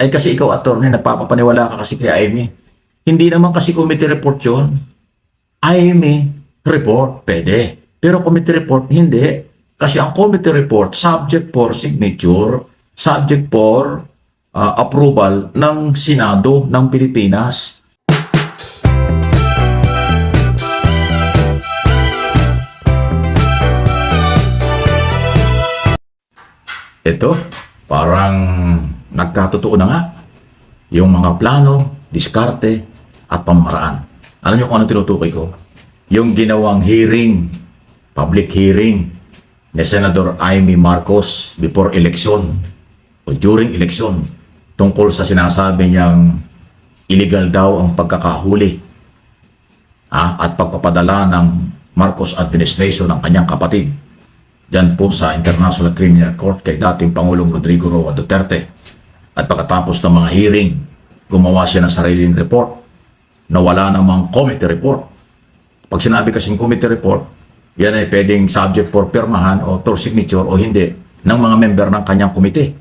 Ay kasi ikaw, attorney, nagpapapaniwala ka kasi kay Amy. Hindi naman kasi committee report yun. Amy report, pwede. Pero committee report, hindi. Kasi ang committee report, subject for signature, subject for uh, approval ng Senado ng Pilipinas. Ito, parang nagkatotoo na nga. Yung mga plano, diskarte, at pamaraan. Alam niyo kung ano tinutukoy ko? Yung ginawang hearing, public hearing, ni Senator Amy Marcos before election o during election tungkol sa sinasabi niyang illegal daw ang pagkakahuli ah, at pagpapadala ng Marcos administration ng kanyang kapatid Diyan po sa International Criminal Court kay dating Pangulong Rodrigo Roa Duterte. At pagkatapos ng mga hearing, gumawa siya ng sariling report na wala namang committee report. Pag sinabi kasing committee report, yan ay pwedeng subject for pirmahan o for signature o hindi ng mga member ng kanyang komite.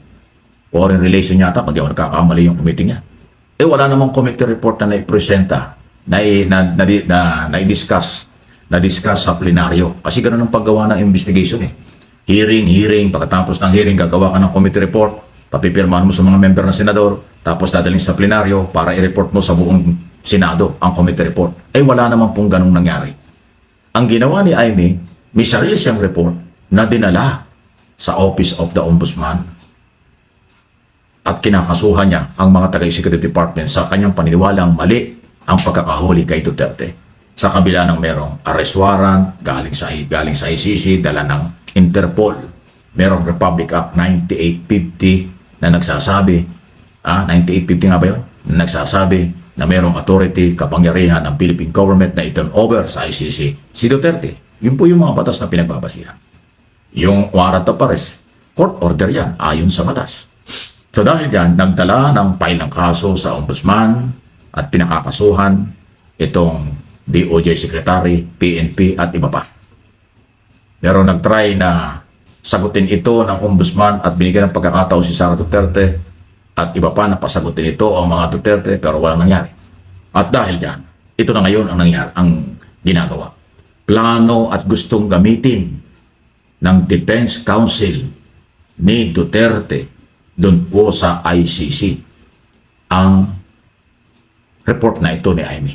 Foreign relation yata, pag yung nagkakamali yung committee niya. Eh wala namang committee report na naipresenta, na, na, na, na, na, na-discuss na-discuss sa plenaryo. Kasi ganun ang paggawa ng investigation eh. Hearing, hearing, pagkatapos ng hearing, gagawa ka ng committee report, papipirmahan mo sa mga member ng senador, tapos dadaling sa plenaryo para i-report mo sa buong senado ang committee report. Eh wala naman pong ganung nangyari. Ang ginawa ni Amy, may sarili siyang report na dinala sa Office of the Ombudsman at kinakasuhan niya ang mga taga-executive department sa kanyang paniniwalang mali ang pagkakahuli kay Duterte sa kabila ng merong arrest warrant galing sa galing sa ICC dala ng Interpol merong Republic Act 9850 na nagsasabi ah 9850 nga ba yun? Na nagsasabi na merong authority kapangyarihan ng Philippine government na i-turn over sa ICC si Duterte yun po yung mga batas na pinagbabasihan. Yung warrant of arrest court order yan ayon sa batas. So dahil dyan nagdala ng file ng kaso sa ombudsman at pinakakasuhan itong DOJ Secretary, PNP at iba pa. Pero nag-try na sagutin ito ng ombudsman at binigyan ng pagkakataon si Sara Duterte at iba pa na pasagutin ito ang mga Duterte pero walang nangyari. At dahil dyan, ito na ngayon ang nangyari, ang ginagawa. Plano at gustong gamitin ng Defense Council ni Duterte doon po sa ICC ang report na ito ni Amy.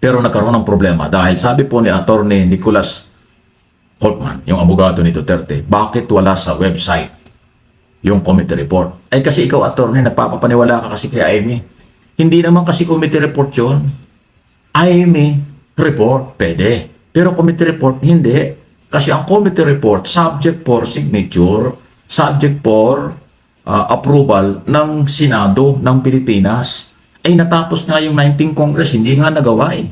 Pero nagkaroon ng problema dahil sabi po ni Attorney Nicholas Holtman, yung abogado ni Duterte, bakit wala sa website yung committee report? Ay kasi ikaw, attorney, nagpapapaniwala ka kasi kay Amy. Hindi naman kasi committee report yun. Amy report, pwede. Pero committee report, hindi. Kasi ang committee report, subject for signature, subject for uh, approval ng Senado ng Pilipinas ay natapos nga yung 19 Congress, hindi nga nagawa eh.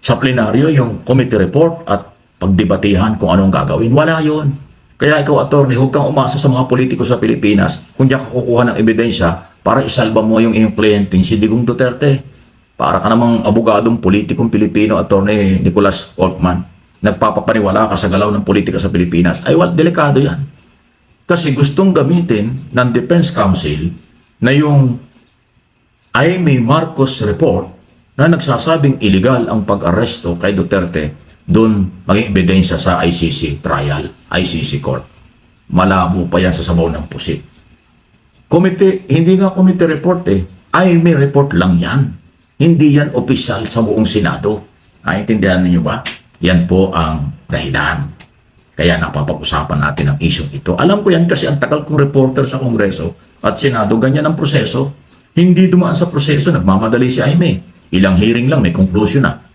Sa plenaryo, yung committee report at pagdebatihan kung anong gagawin, wala yon. Kaya ikaw, attorney, huwag kang umasa sa mga politiko sa Pilipinas kung diyan kukuha ng ebidensya para isalba mo yung iyong kliyente, si Digong Duterte. Para ka namang abogadong politikong Pilipino, attorney Nicholas Altman. Nagpapapaniwala ka sa galaw ng politika sa Pilipinas. Ay, well, delikado yan. Kasi gustong gamitin ng Defense Council na yung Amy Marcos report na nagsasabing illegal ang pag-aresto kay Duterte doon maging ebidensya sa ICC trial, ICC court. Malabo pa yan sa sabaw ng pusit. Komite, hindi nga komite report eh. Amy report lang yan. Hindi yan opisyal sa buong Senado. Naintindihan niyo ba? Yan po ang dahilan. Kaya napapag-usapan natin ang issue ito. Alam ko yan kasi ang tagal kong reporter sa Kongreso at Senado, ganyan ang proseso. Hindi dumaan sa proseso, nagmamadali si Aime. Ilang hearing lang, may conclusion na.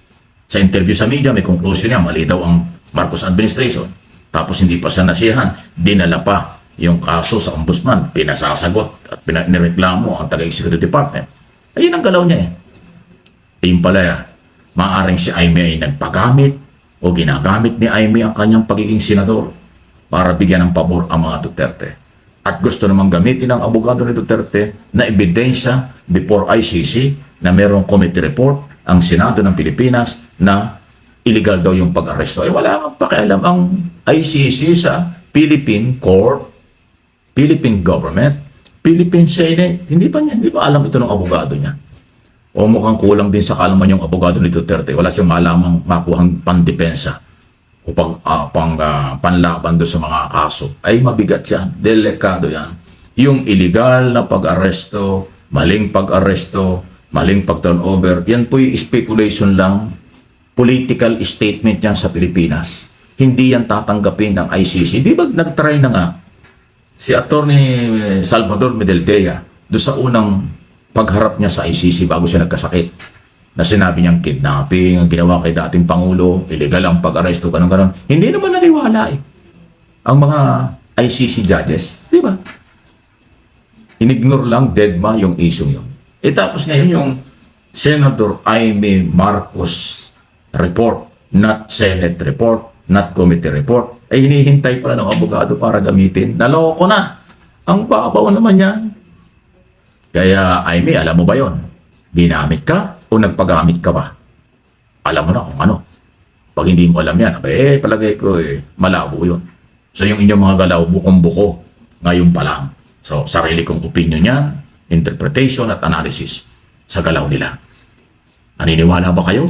Sa interview sa media, may conclusion niya, mali daw ang Marcos administration. Tapos hindi pa siya nasiyahan, dinala pa yung kaso sa ombudsman, pinasasagot at pinareklamo ang taga-executive department. Ayun ang galaw niya eh. Ayun pala, ah, maaaring si Aime ay nagpagamit o ginagamit ni Aime ang kanyang pagiging senador para bigyan ng pabor ang mga Duterte at gusto namang gamitin ng abogado ni Duterte na ebidensya before ICC na mayroong committee report ang Senado ng Pilipinas na illegal daw yung pag-aresto. Ay wala kang pakialam ang ICC sa Philippine Court, Philippine Government, Philippine Senate, hindi pa niya, hindi pa alam ito ng abogado niya. O mukhang kulang din sa kalaman yung abogado ni Duterte. Wala siyang malamang makuhang pandepensa o pag, ah, pang, ah, panlaban doon sa mga kaso. Ay mabigat yan. Delikado yan. Yung illegal na pag-aresto, maling pag-aresto, maling pag-turnover, yan po yung speculation lang, political statement yan sa Pilipinas. Hindi yan tatanggapin ng ICC. Di ba nag-try na nga si Attorney Salvador Medeltea do sa unang pagharap niya sa ICC bago siya nagkasakit na sinabi niyang kidnapping ang ginawa kay dating Pangulo, illegal ang pag-aresto, ganun ganon Hindi naman naniwala eh. Ang mga ICC judges, di ba? Inignore lang deadma yung isong yun. E tapos ngayon yung Senator Aimee Marcos report, not Senate report, not committee report, ay hinihintay pala ng abogado para gamitin. Naloko na. Ang babaw naman yan. Kaya, Aimee, alam mo ba yon? Ginamit ka o nagpagamit ka ba? Alam mo na kung ano. Pag hindi mo alam yan, eh, palagay ko, eh, malabo yun. So, yung inyong mga galaw, bukong-buko, ngayon pa lang. So, sarili kong opinion yan, interpretation at analysis sa galaw nila. Naniniwala ba kayo?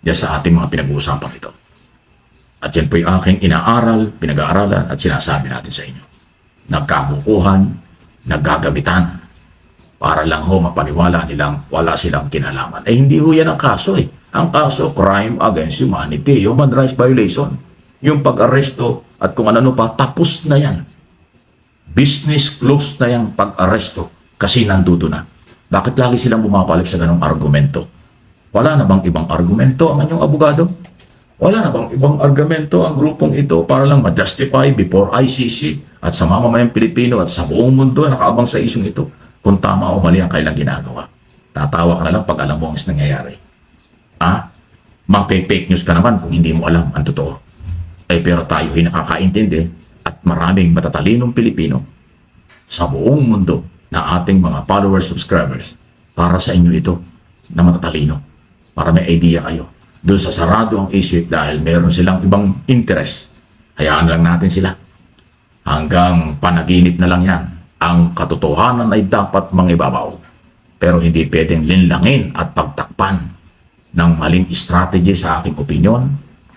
Diyan sa ating mga pinag-uusapan ito. At yan po yung aking inaaral, pinag-aaralan at sinasabi natin sa inyo. Nagkabukuhan, naggagamitan, para lang ho mapaniwala nilang wala silang kinalaman. Eh hindi ho yan ang kaso eh. Ang kaso, crime against humanity, human rights violation. Yung pag-aresto at kung ano pa, tapos na yan. Business closed na yung pag-aresto kasi nandudo na. Bakit lagi silang bumabalik sa ganong argumento? Wala na bang ibang argumento ang inyong abogado? Wala na bang ibang argumento ang grupong ito para lang ma-justify before ICC at sa mamamayang Pilipino at sa buong mundo na nakaabang sa isyong ito kung tama o mali ang kailang ginagawa. Tatawa ka na lang pag alam mo ang nangyayari. Ah, mape-fake news ka naman kung hindi mo alam ang totoo. Eh pero tayo ay nakakaintindi at maraming matatalinong Pilipino sa buong mundo na ating mga followers, subscribers para sa inyo ito na matatalino para may idea kayo doon sa sarado ang isip dahil meron silang ibang interest. Hayaan lang natin sila. Hanggang panaginip na lang yan. Ang katotohanan ay dapat mangibabaw. Pero hindi pwedeng linlangin at pagtakpan ng maling strategy sa aking opinion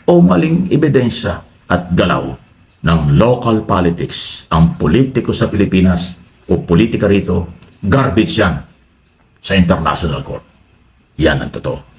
o maling ebidensya at galaw ng local politics. Ang politiko sa Pilipinas o politika rito, garbage yan sa international court. Yan ang totoo.